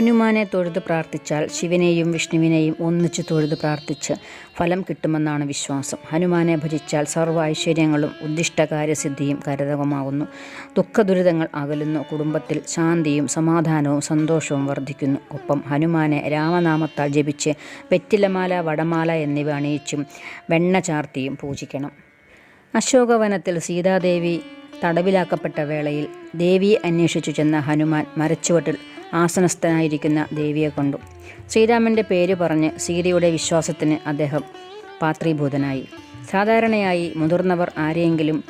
ഹനുമാനെ തൊഴുത് പ്രാർത്ഥിച്ചാൽ ശിവനെയും വിഷ്ണുവിനെയും ഒന്നിച്ച് തൊഴുത് പ്രാർത്ഥിച്ച് ഫലം കിട്ടുമെന്നാണ് വിശ്വാസം. ഹനുമാനെ ഭജിച്ചാൽ സർവ ഐശ്വര്യങ്ങളും ഉദ്ദിഷ്ടകാര്യസിദ്ധിയും കരതകമാകുന്നു ദുഃഖദുരിതങ്ങൾ അകലുന്നു. കുടുംബത്തിൽ ശാന്തിയും സമാധാനവും സന്തോഷവും വർദ്ധിക്കുന്നു. ഒപ്പം ഹനുമാനെ രാമനാമത്താൽ ജപിച്ച് വെറ്റിലമാല വടമാല എന്നിവ അണിയിച്ചും വെണ്ണ ചാർത്തിയും പൂജിക്കണം. അശോകവനത്തിൽ സീതാദേവി തടവിലാക്കപ്പെട്ട വേളയിൽ ദേവിയെ അന്വേഷിച്ചു ചെന്ന ഹനുമാൻ മരച്ചുവട്ടിൽ ആസനസ്ഥനായിരിക്കുന്ന ദേവിയെ കൊണ്ടു. ശ്രീരാമന്റെ പേര് പറഞ്ഞ് സീതയുടെ വിശ്വാസത്തിന് അദ്ദേഹം പാത്രീഭൂതനായി. സാധാരണയായി മുതിർന്നവർ ആരെയെങ്കിലും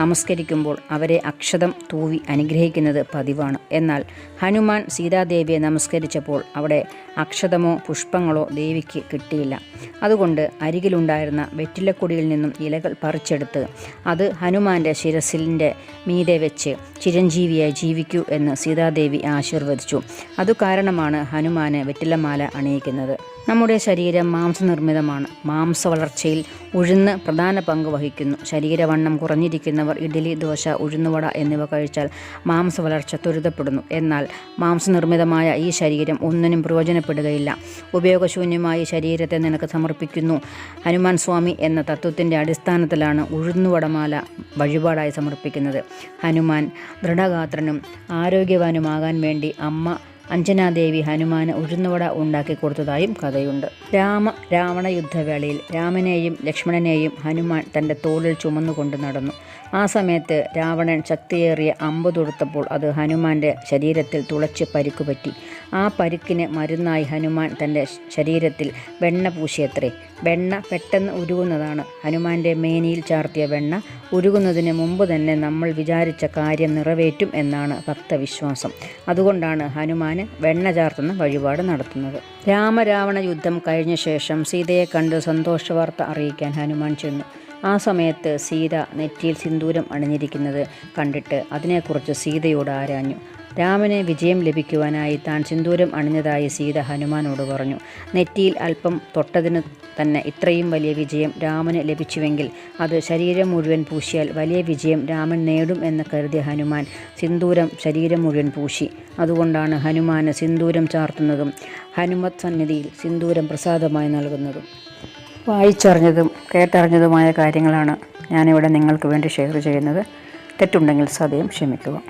നമസ്കരിക്കുമ്പോൾ അവരെ അക്ഷതം തൂവി അനുഗ്രഹിക്കുന്നത് പതിവാണ്. എന്നാൽ ഹനുമാൻ സീതാദേവിയെ നമസ്കരിച്ചപ്പോൾ അവിടെ അക്ഷതമോ പുഷ്പങ്ങളോ ദേവിക്ക് കിട്ടിയില്ല. അതുകൊണ്ട് അരികിലുണ്ടായിരുന്ന വെറ്റിലക്കൊടിയിൽ നിന്നും ഇലകൾ പറിച്ചെടുത്ത് അത് ഹനുമാന്റെ ശിരസിലിന്റെ മീതെ വെച്ച് ചിരഞ്ജീവിയായി ജീവിക്കൂ എന്ന് സീതാദേവി ആശീർവദിച്ചു. അതു കാരണമാണ് ഹനുമാന് വെറ്റിലമാല അണിയിക്കുന്നത്. നമ്മുടെ ശരീരം മാംസനിർമ്മിതമാണ്. മാംസ വളർച്ചയിൽ ഉഴുന്ന് പ്രധാന പങ്ക് വഹിക്കുന്നു. ശരീരവണ്ണം കുറഞ്ഞിരിക്കുന്നവർ ഇഡ്ഡലി ദോശ ഉഴുന്നുവട എന്നിവ കഴിച്ചാൽ മാംസ വളർച്ച ത്വരിതപ്പെടുന്നു. എന്നാൽ മാംസനിർമ്മിതമായ ഈ ശരീരം ഒന്നിനും പ്രയോജനപ്പെടുകയില്ല. ഉപയോഗശൂന്യമായി ശരീരത്തെ നിനക്ക് സമർപ്പിക്കുന്നു. ഹനുമാൻ സ്വാമി എന്ന തത്വത്തിന്റെ അടിസ്ഥാനത്തിലാണ് ഉഴുന്നുവടമാല വഴിപാടായി സമർപ്പിക്കുന്നത്. ഹനുമാൻ ദൃഢഗാത്രനും ആരോഗ്യവാനുമാകാൻ വേണ്ടി അമ്മ അഞ്ജനാദേവി ഹനുമാന് ഉഴുന്നുവട ഉണ്ടാക്കി കൊടുത്തതായും കഥയുണ്ട്. രാമ രാവണ യുദ്ധവേളയിൽ രാമനെയും ലക്ഷ്മണനെയും ഹനുമാൻ തന്റെ തോളിൽ ചുമന്നുകൊണ്ട് നടന്നു. ആ സമയത്ത് രാവണൻ ശക്തിയേറിയ അമ്പ് തൊടുത്തപ്പോൾ അത് ഹനുമാന്റെ ശരീരത്തിൽ തുളച്ച് പരിക്കുപറ്റി ആ പരിക്കിന് മരുന്നായി ഹനുമാൻ തന്റെ ശരീരത്തിൽ വെണ്ണ പൂശിയത്രേ. വെണ്ണ പെട്ടെന്ന് ഉരുകുന്നതാണ്. ഹനുമാന്റെ മേനിയിൽ ചാർത്തിയ വെണ്ണ ഉരുകുന്നതിന് മുമ്പ് തന്നെ നമ്മൾ വിചാരിച്ച കാര്യം നിറവേറ്റും എന്നാണ് ഭക്തവിശ്വാസം. അതുകൊണ്ടാണ് ഹനുമാന് വെണ്ണ ചാർത്തുന്ന വഴിപാട് നടത്തുന്നത്. രാമരാവണ യുദ്ധം കഴിഞ്ഞ ശേഷം സീതയെ കണ്ട് സന്തോഷവാർത്ത അറിയിക്കാൻ ഹനുമാൻ ചെന്നു. ആ സമയത്ത് സീത നെറ്റിയിൽ സിന്ദൂരം അണിഞ്ഞിരിക്കുന്നത് കണ്ടിട്ട് അതിനെക്കുറിച്ച് സീതയോട് ആരാഞ്ഞു. രാമന് വിജയം ലഭിക്കുവാനായി താൻ സിന്ദൂരം അണിഞ്ഞതായി സീത ഹനുമാനോട് പറഞ്ഞു. നെറ്റിയിൽ അല്പം തൊട്ടതിന് തന്നെ ഇത്രയും വലിയ വിജയം രാമന് ലഭിച്ചുവെങ്കിൽ അത് ശരീരം മുഴുവൻ പൂശിയാൽ വലിയ വിജയം രാമൻ നേടും എന്ന് കരുതിയ ഹനുമാൻ സിന്ദൂരം ശരീരം മുഴുവൻ പൂശി. അതുകൊണ്ടാണ് ഹനുമാന് സിന്ദൂരം ചാർത്തുന്നതും ഹനുമത് സന്നിധിയിൽ സിന്ദൂരം പ്രസാദമായി നൽകുന്നതും. വായിച്ചറിഞ്ഞതും കേട്ടറിഞ്ഞതുമായ കാര്യങ്ങളാണ് ഞാനിവിടെ നിങ്ങൾക്ക് വേണ്ടി ഷെയർ ചെയ്യുന്നത്. തെറ്റുണ്ടെങ്കിൽ സദയം ക്ഷമിക്കുക.